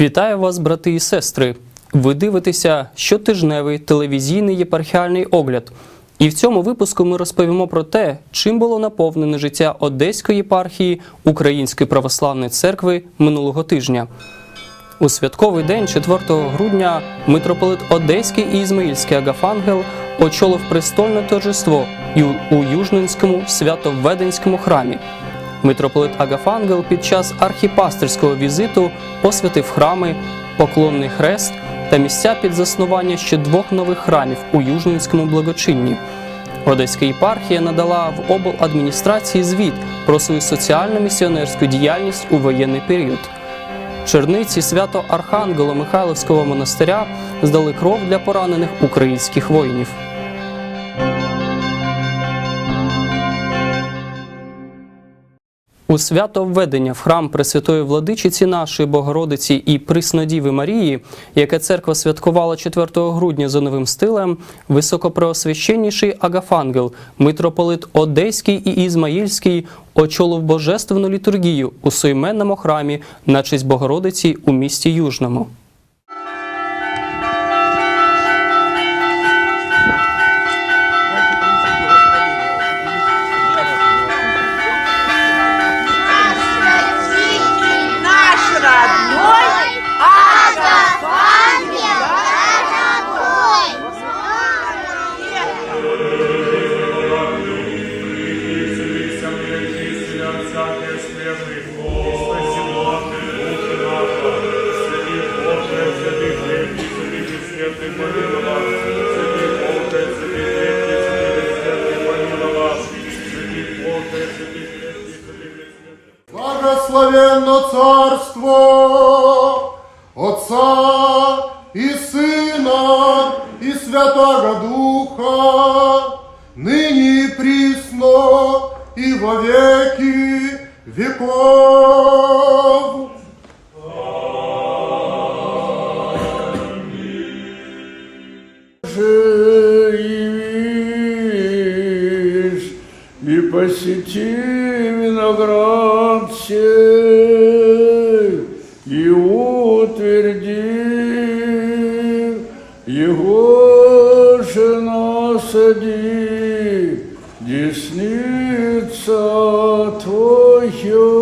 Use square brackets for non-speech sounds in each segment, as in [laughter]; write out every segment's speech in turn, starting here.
Вітаю вас, брати і сестри! Ви дивитеся щотижневий телевізійний єпархіальний огляд. І в цьому випуску ми розповімо про те, чим було наповнене життя Одеської єпархії Української православної церкви минулого тижня. У святковий день, 4 грудня, митрополит Одеський і Ізмаїльський Агафангел очолив престольне торжество і у- у Южненському святовведенському храмі. Митрополит Агафангел під час архіпастерського візиту посвятив храми, поклонний хрест та місця під заснування ще двох нових храмів у Южненському благочинні. Одеська єпархія надала в обладміністрації звіт про свою соціально-місіонерську діяльність у воєнний період. Черниці свято Архангела Михайловського монастиря здали кров для поранених українських воїнів. У свято введення в храм Пресвятої Владичиці нашої Богородиці і Приснодіви Марії, яке церква святкувала 4 грудня за новим стилем, високопреосвященніший Агафангел, митрополит Одеський і Ізмаїльський очолив божественну літургію у суйменному храмі на честь Богородиці у місті Южному. Благословенно царство десница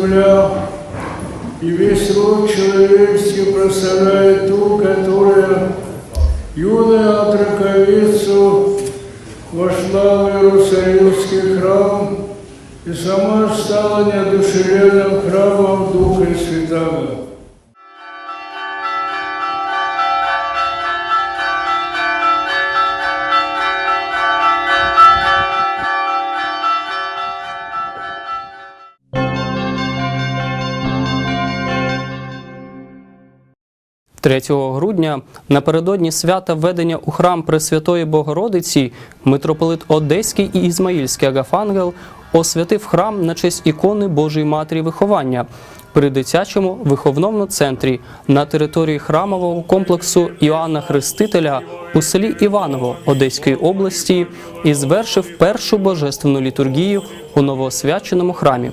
земля, и весь род человеческий прославляет ту, которая юную отраковицу, вошла в Иерусалимский храм и сама стала неодушевленным храмом Духа Святого. – 3 грудня напередодні свята введення у храм Пресвятої Богородиці митрополит Одеський і Ізмаїльський Агафангел освятив храм на честь ікони Божої Матері Виховання при дитячому виховному центрі на території храмового комплексу Іоанна Хрестителя у селі Іваново Одеської області і звершив першу божественну літургію у новоосвяченому храмі.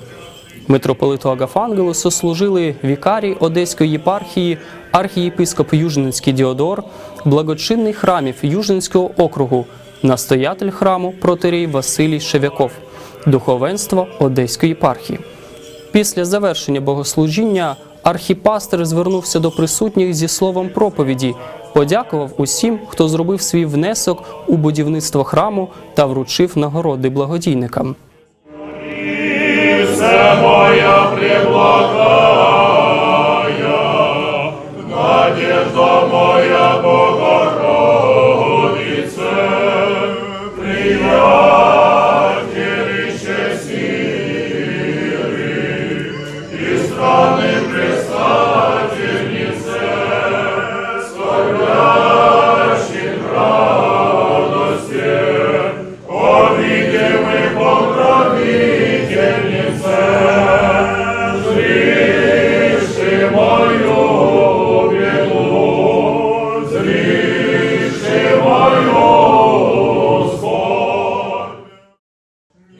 Митрополиту Агафангелу сослужили вікарій Одеської єпархії, архієпископ Южненський Діодор, благочинний храмів Южненського округу, настоятель храму протерій Василій Шевяков, духовенство Одеської єпархії. Після завершення богослужіння архіпастер звернувся до присутніх зі словом проповіді, подякував усім, хто зробив свій внесок у будівництво храму та вручив нагороди благодійникам. Надежда моя Богородице,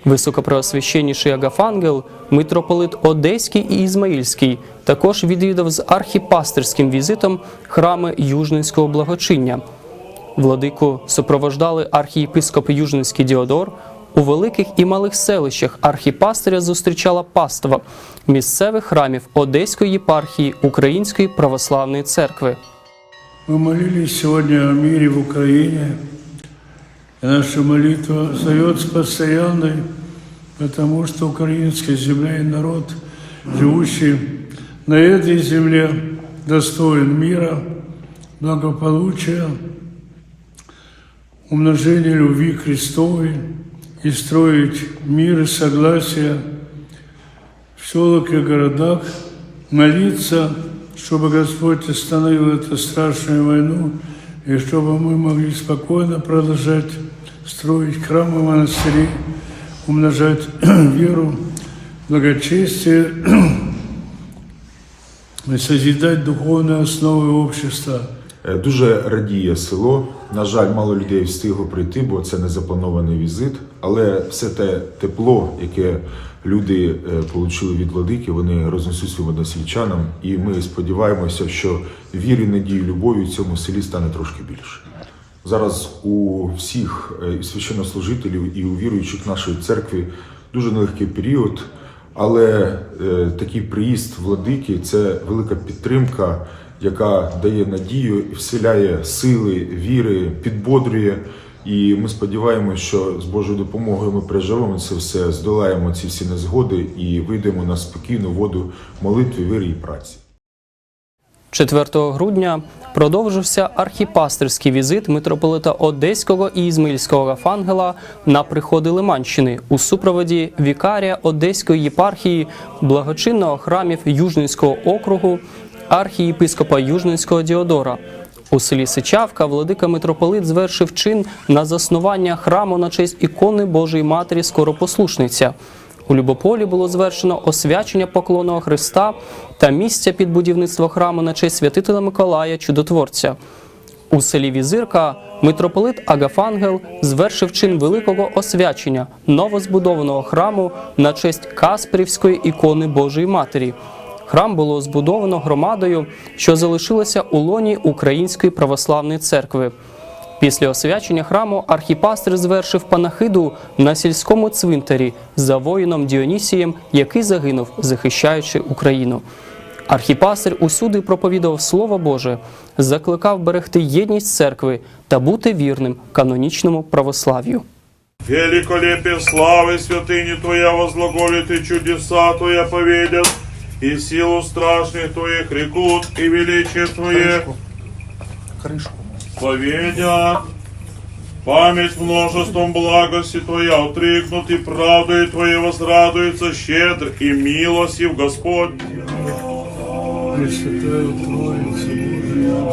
Високопреосвященніший Агафангел, митрополит Одеський і Ізмаїльський, також відвідав з архіпастерським візитом храми Южненського благочиння. Владику супровождали архієпископ Южненський Діодор. У великих і малих селищах архіпастиря зустрічала паства місцевих храмів Одеської єпархії Української православної церкви. Мы молились сегодня о мире в Украине, наша молитва остается постоянной, потому что украинская земля и народ, живущий на этой земле, достоин мира, благополучия, умножения любви Христовой и строить мир и согласие в селах и городах, молиться, чтобы Господь остановил эту страшную войну, и чтобы мы могли спокойно продолжать строить храмы, монастыри, умножать [clears throat] веру, благочестие и [clears throat] созидать духовные основы общества. Е, Дуже радіє село. На жаль, мало людей встигло прийти, бо це не запланований візит. Але все те тепло, яке люди е, отримали від владики, вони рознесуть своїм односельчанам. І ми сподіваємося, що віри, надії, любові в цьому селі стане трошки більше. Зараз у всіх е, і священнослужителів і у віруючих нашої церкви дуже нелегкий період, але е, такий приїзд владики це велика підтримка, яка дає надію, і вселяє сили, віри, підбодрює. І ми сподіваємося, що з Божою допомогою ми переживемо це все, здолаємо ці всі незгоди і вийдемо на спокійну воду молитви, віри і праці. 4 грудня продовжився архіпастерський візит митрополита Одеського і Ізмаїльського Гафангела на приходи Лиманщини у супроводі вікарія Одеської єпархії благочинного храмів Южненського округу архієпископа Южненського Діодора. У селі Сичавка владика митрополит звершив чин на заснування храму на честь ікони Божої Матері Скоропослушниця. У Любополі було звершено освячення поклонного Христа та місця під будівництво храму на честь святителя Миколая Чудотворця. У селі Візирка митрополит Агафангел звершив чин великого освячення новозбудованого храму на честь Касперівської ікони Божої Матері. Храм було збудовано громадою, що залишилася у лоні Української православної церкви. Після освячення храму архіпастир звершив панахиду на сільському цвинтарі за воїном Діонісієм, який загинув, захищаючи Україну. Архіпастир усюди проповідував Слово Боже, закликав берегти єдність церкви та бути вірним канонічному православ'ю. Великолепие славы святыни Твоя возглаголит и чудеса Твоя поведят, и силу страшных Твоих рекут, и величие Твое поведят. Память множеством благости Твоя утрикнут, и правдой Твоей возрадуется щедр, и милостив Господь. Пресвятая Троица Божия,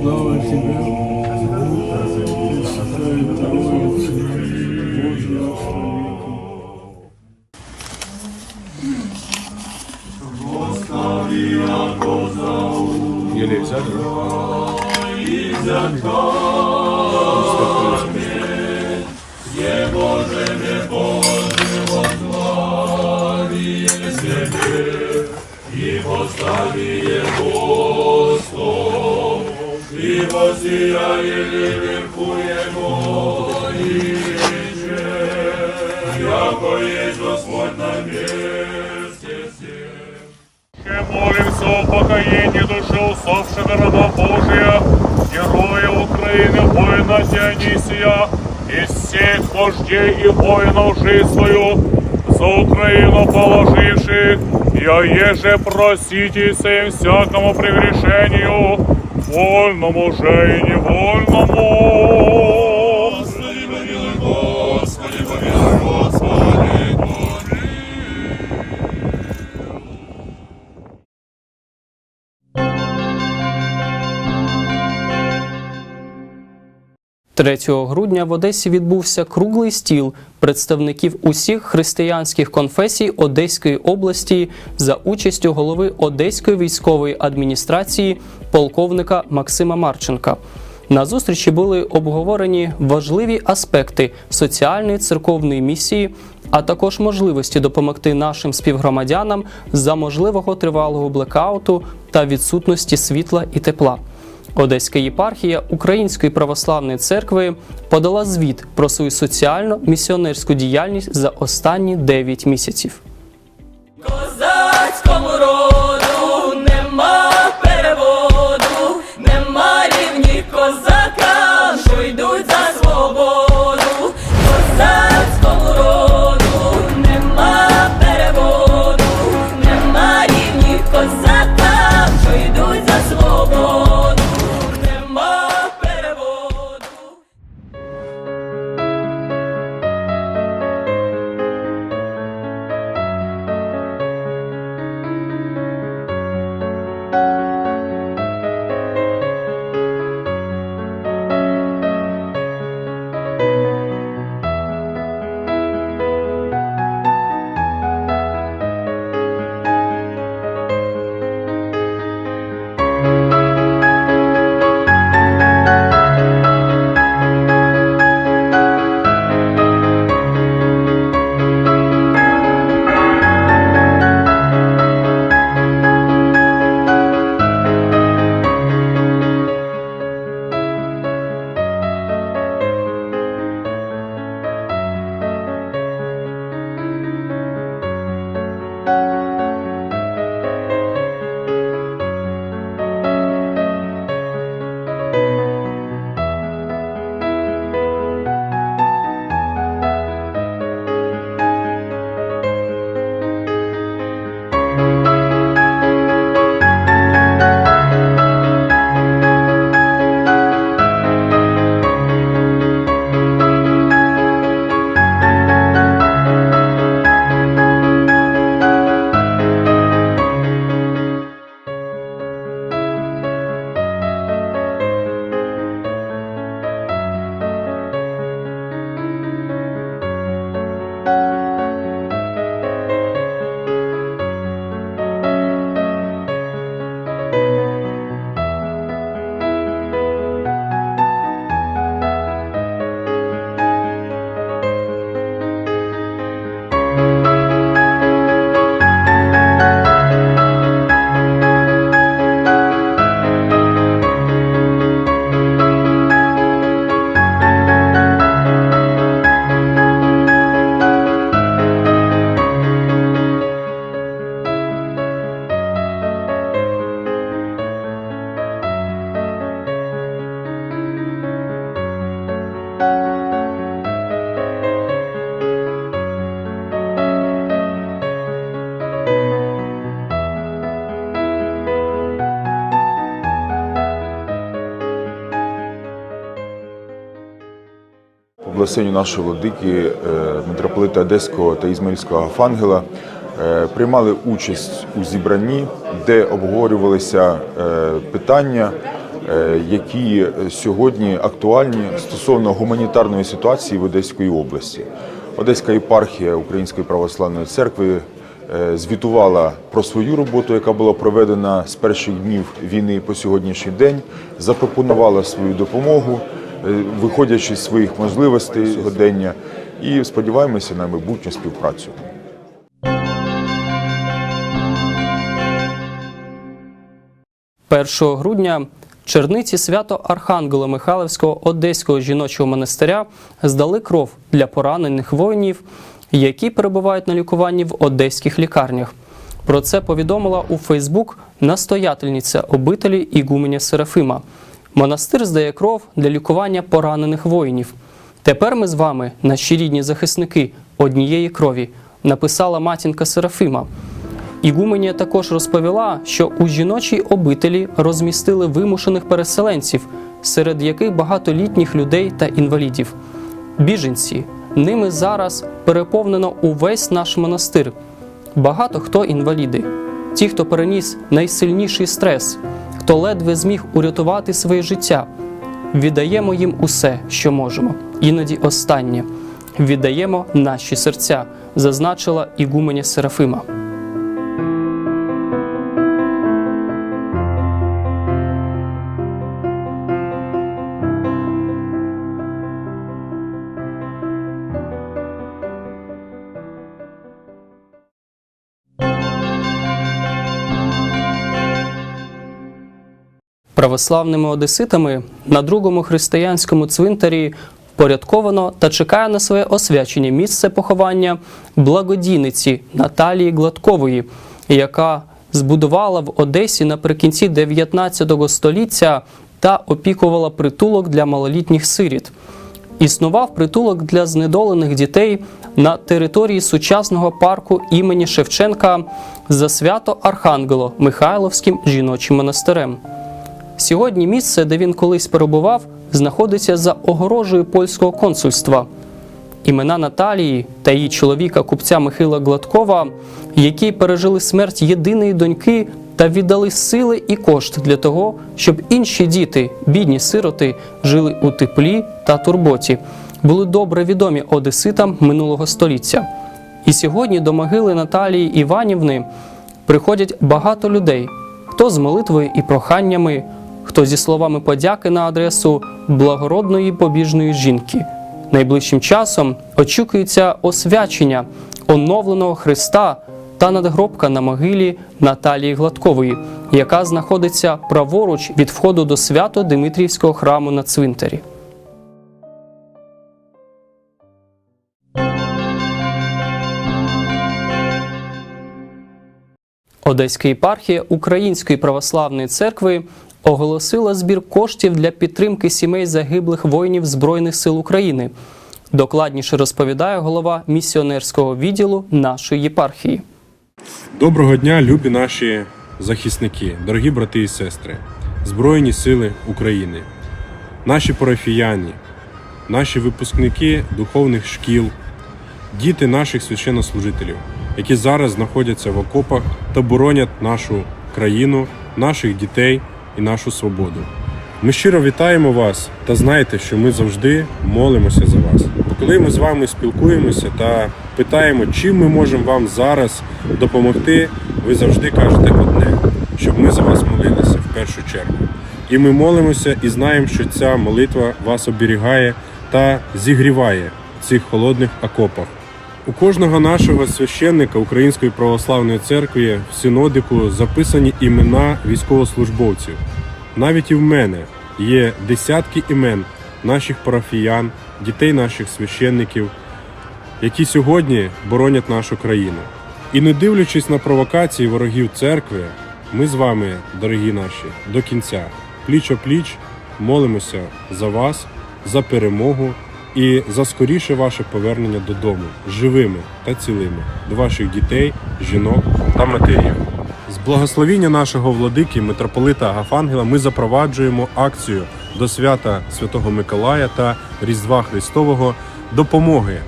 слава Тебе, Пресвятая Троица И воссияли вверху Его иже, яко есть Господь на месте О покоении души усопшего раба Божия, героя Украины, воина Дионисия из всех вождей и воинов жизнь свою за Украину положивших, я еже проститесь им всякому прегрешению, вольному же и невольному. 3 грудня в Одесі відбувся круглий стіл представників усіх християнських конфесій Одеської області за участю голови Одеської військової адміністрації полковника Максима Марченка. На зустрічі були обговорені важливі аспекти соціальної церковної місії, а також можливості допомогти нашим співгромадянам за можливого тривалого блекауту та відсутності світла і тепла. Одеська єпархія Української православної церкви подала звіт про свою соціально-місіонерську діяльність за останні 9 місяців. Благословенню нашого владики е, митрополита Одеського та Ізмаїльського Афангела е, приймали участь у зібранні, де обговорювалися е, питання, які сьогодні актуальні стосовно гуманітарної ситуації в Одеській області. Одеська єпархія Української православної церкви звітувала про свою роботу, яка була проведена з перших днів війни по сьогоднішній день, запропонувала свою допомогу, виходячи з своїх можливостей сьогодення, і сподіваємося на майбутню співпрацю. – 1 грудня черниці свято Архангела Михайловського Одеського жіночого монастиря здали кров для поранених воїнів, які перебувають на лікуванні в одеських лікарнях. Про це повідомила у Фейсбук настоятельниця обителі Ігуменя Серафима. Монастир здає кров для лікування поранених воїнів. Тепер ми з вами, наші рідні захисники однієї крові, написала матінка Серафима. Ігуменія також розповіла, що у жіночій обителі розмістили вимушених переселенців, серед яких багатолітніх людей та інвалідів. Біженці, ними зараз переповнено увесь наш монастир. Багато хто інваліди, ті, хто переніс найсильніший стрес, хто ледве зміг урятувати своє життя. Віддаємо їм усе, що можемо, іноді останнє. Віддаємо наші серця, зазначила ігуменя Серафима. Православними одеситами на другому християнському цвинтарі порядковано та чекає на своє освячення місце поховання благодійниці Наталії Гладкової, яка збудувала в Одесі наприкінці 19 століття та опікувала притулок для малолітніх сиріт. Існував притулок для знедолених дітей на території сучасного парку імені Шевченка за свято Архангело Михайловським жіночим монастирем. Сьогодні місце, де він колись перебував, знаходиться за огорожею польського консульства. Імена Наталії та її чоловіка купця Михайла Гладкова, які пережили смерть єдиної доньки та віддали сили і кошти для того, щоб інші діти, бідні сироти, жили у теплі та турботі, були добре відомі одеситам минулого століття. І сьогодні до могили Наталії Іванівни приходять багато людей, хто з молитвою і проханнями, хто зі словами подяки на адресу благородної побіжної жінки. Найближчим часом очікується освячення оновленого Христа та надгробка на могилі Наталії Гладкової, яка знаходиться праворуч від входу до свято Димитрівського храму на цвинтарі. Одеська єпархія Української православної церкви оголосила збір коштів для підтримки сімей загиблих воїнів Збройних сил України. Докладніше розповідає голова місіонерського відділу нашої єпархії. Доброго дня, любі наші захисники, дорогі брати і сестри, Збройні Сили України, наші парафіяни, наші випускники духовних шкіл, діти наших священнослужителів, які зараз знаходяться в окопах та боронять нашу країну, наших дітей і нашу свободу. Ми щиро вітаємо вас та знайте, що ми завжди молимося за вас. Бо коли ми з вами спілкуємося та питаємо, чим ми можемо вам зараз допомогти, ви завжди кажете одне, щоб ми за вас молилися в першу чергу. І ми молимося і знаємо, що ця молитва вас оберігає та зігріває в цих холодних окопах. У кожного нашого священника Української православної церкви в синодику записані імена військовослужбовців. Навіть і в мене є десятки імен наших парафіян, дітей наших священників, які сьогодні боронять нашу країну. І не дивлячись на провокації ворогів церкви, ми з вами, дорогі наші, до кінця, пліч о пліч, молимося за вас, за перемогу і за скоріше ваше повернення додому, живими та цілими, до ваших дітей, жінок та матерів. З благословіння нашого владики митрополита Агафангела ми запроваджуємо акцію до свята Святого Миколая та Різдва Христового допомоги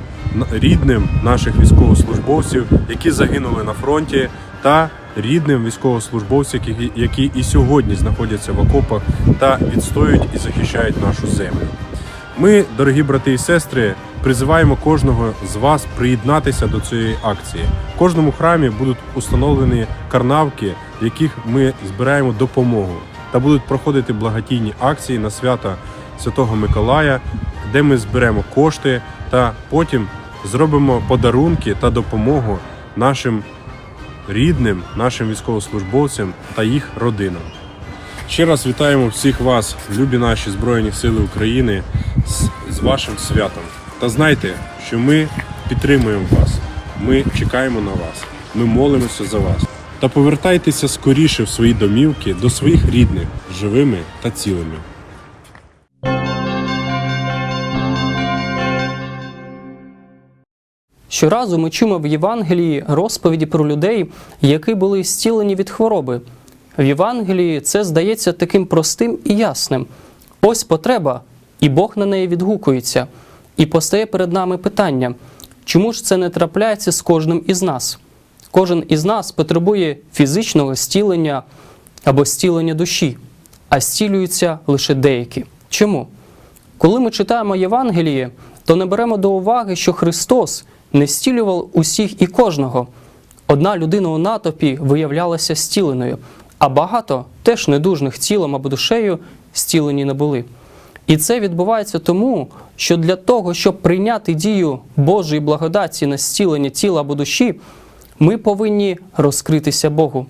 рідним наших військовослужбовців, які загинули на фронті, та рідним військовослужбовцям, які, які і сьогодні знаходяться в окопах та відстоюють і захищають нашу землю. Ми, дорогі брати і сестри, призиваємо кожного з вас приєднатися до цієї акції. В кожному храмі будуть установлені карнавки, в яких ми збираємо допомогу, та будуть проходити благодійні акції на свята Святого Миколая, де ми зберемо кошти та потім зробимо подарунки та допомогу нашим рідним, нашим військовослужбовцям та їх родинам. Ще раз вітаємо всіх вас, любі наші Збройні Сили України, з, з вашим святом. Та знайте, що ми підтримуємо вас, ми чекаємо на вас, ми молимося за вас. Та повертайтеся скоріше в свої домівки до своїх рідних, живими та цілими. Щоразу ми чуємо в Євангелії розповіді про людей, які були зцілені від хвороби. В Євангелії це здається таким простим і ясним. Ось потреба, і Бог на неї відгукується. І постає перед нами питання, чому ж це не трапляється з кожним із нас? Кожен із нас потребує фізичного зцілення або зцілення душі, а зцілюються лише деякі. Чому? Коли ми читаємо Євангеліє, то не беремо до уваги, що Христос не зцілював усіх і кожного. Одна людина у натовпі виявлялася зціленою, а багато теж недужних тілом або душею зцілені не були. І це відбувається тому, що для того, щоб прийняти дію Божої благодаті на зцілення тіла або душі, ми повинні розкритися Богу.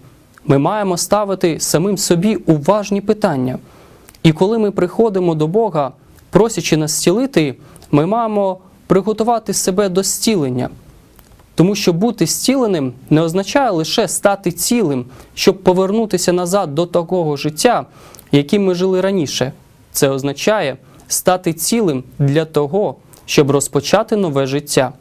Ми маємо ставити самим собі уважні питання. І коли ми приходимо до Бога, просячи нас зцілити, ми маємо приготувати себе до зцілення. Тому що бути зціленим не означає лише стати цілим, щоб повернутися назад до такого життя, яким ми жили раніше. Це означає стати цілим для того, щоб розпочати нове життя.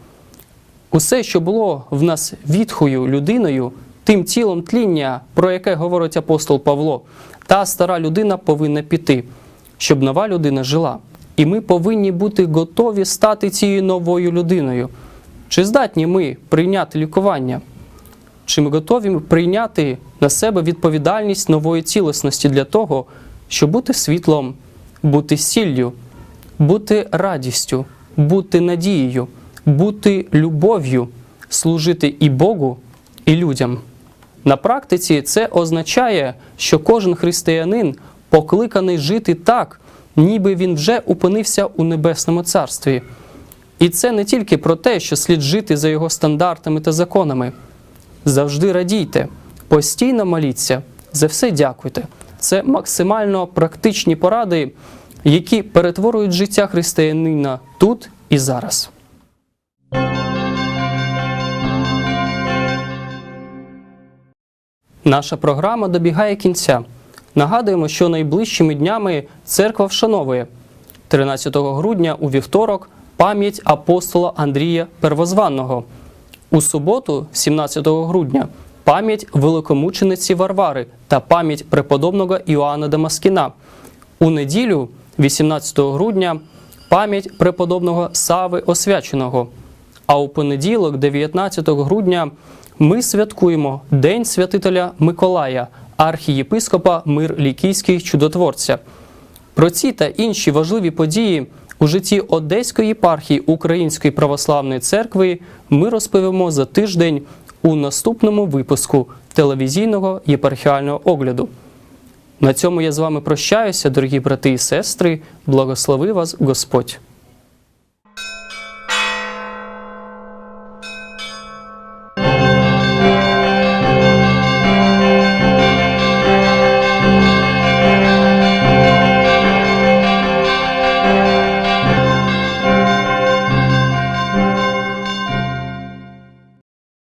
Усе, що було в нас відхою людиною, тим тілом тління, про яке говорить апостол Павло, та стара людина повинна піти, щоб нова людина жила. І ми повинні бути готові стати цією новою людиною. Чи здатні ми прийняти лікування? Чи ми готові прийняти на себе відповідальність нової цілісності для того, щоб бути світлом, бути сіллю, бути радістю, бути надією, бути любов'ю, служити і Богу, і людям? На практиці це означає, що кожен християнин покликаний жити так, ніби він вже опинився у небесному царстві. І це не тільки про те, що слід жити за його стандартами та законами. Завжди радійте, постійно моліться, за все дякуйте. Це максимально практичні поради, які перетворюють життя християнина тут і зараз. Наша програма добігає кінця. Нагадуємо, що найближчими днями церква вшановує 13 грудня у вівторок пам'ять апостола Андрія Первозванного. У суботу, 17 грудня, пам'ять великомучениці Варвари та пам'ять преподобного Іоанна Дамаскіна. У неділю, 18 грудня, пам'ять преподобного Сави Освяченого. А у понеділок, 19 грудня, ми святкуємо День святителя Миколая, архієпископа Мир Лікійський чудотворця. Про ці та інші важливі події у житті Одеської єпархії Української православної церкви ми розповімо за тиждень у наступному випуску телевізійного єпархіального огляду. На цьому я з вами прощаюся, дорогі брати і сестри. Благослови вас Господь!